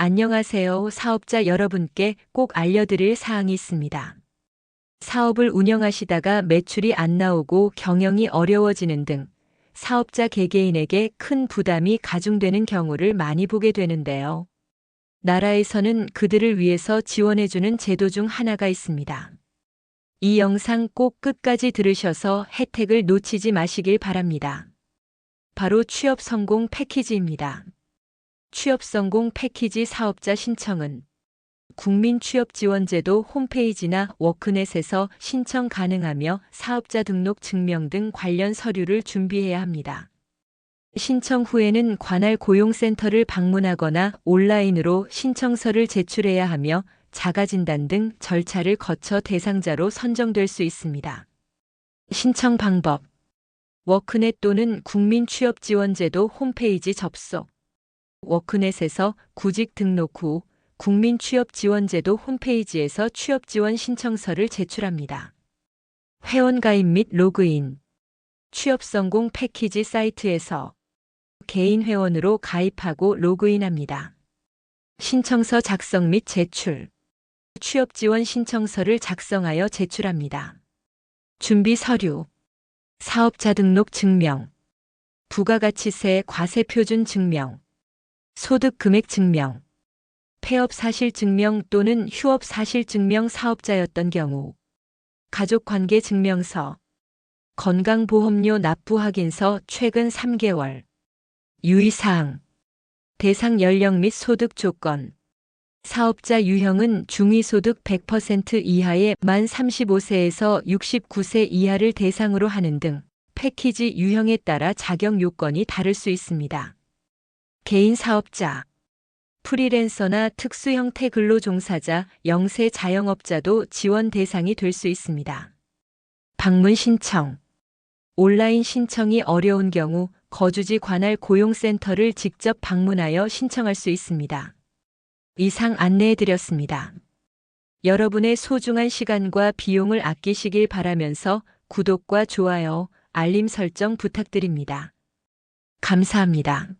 안녕하세요. 사업자 여러분께 꼭 알려드릴 사항이 있습니다. 사업을 운영하시다가 매출이 안 나오고 경영이 어려워지는 등 사업자 개개인에게 큰 부담이 가중되는 경우를 많이 보게 되는데요. 나라에서는 그들을 위해서 지원해주는 제도 중 하나가 있습니다. 이 영상 꼭 끝까지 들으셔서 혜택을 놓치지 마시길 바랍니다. 바로 취업 성공 패키지입니다. 취업 성공 패키지 사업자 신청은 국민취업지원제도 홈페이지나 워크넷에서 신청 가능하며 사업자 등록 증명 등 관련 서류를 준비해야 합니다. 신청 후에는 관할 고용센터를 방문하거나 온라인으로 신청서를 제출해야 하며 자가진단 등 절차를 거쳐 대상자로 선정될 수 있습니다. 신청 방법 워크넷 또는 국민취업지원제도 홈페이지 접속 워크넷에서 구직 등록 후 국민취업지원제도 홈페이지에서 취업지원 신청서를 제출합니다. 회원가입 및 로그인 취업성공 패키지 사이트에서 개인 회원으로 가입하고 로그인합니다. 신청서 작성 및 제출 취업지원 신청서를 작성하여 제출합니다. 준비 서류 사업자 등록 증명 부가가치세 과세표준 증명 소득 금액 증명, 폐업 사실 증명 또는 휴업 사실 증명 사업자였던 경우, 가족 관계 증명서, 건강보험료 납부 확인서 최근 3개월, 유의사항, 대상 연령 및 소득 조건, 사업자 유형은 중위소득 100% 이하의 만 35세에서 69세 이하를 대상으로 하는 등 패키지 유형에 따라 자격 요건이 다를 수 있습니다. 개인 사업자, 프리랜서나 특수 형태 근로 종사자, 영세 자영업자도 지원 대상이 될 수 있습니다. 방문 신청. 온라인 신청이 어려운 경우 거주지 관할 고용센터를 직접 방문하여 신청할 수 있습니다. 이상 안내해 드렸습니다. 여러분의 소중한 시간과 비용을 아끼시길 바라면서 구독과 좋아요, 알림 설정 부탁드립니다. 감사합니다.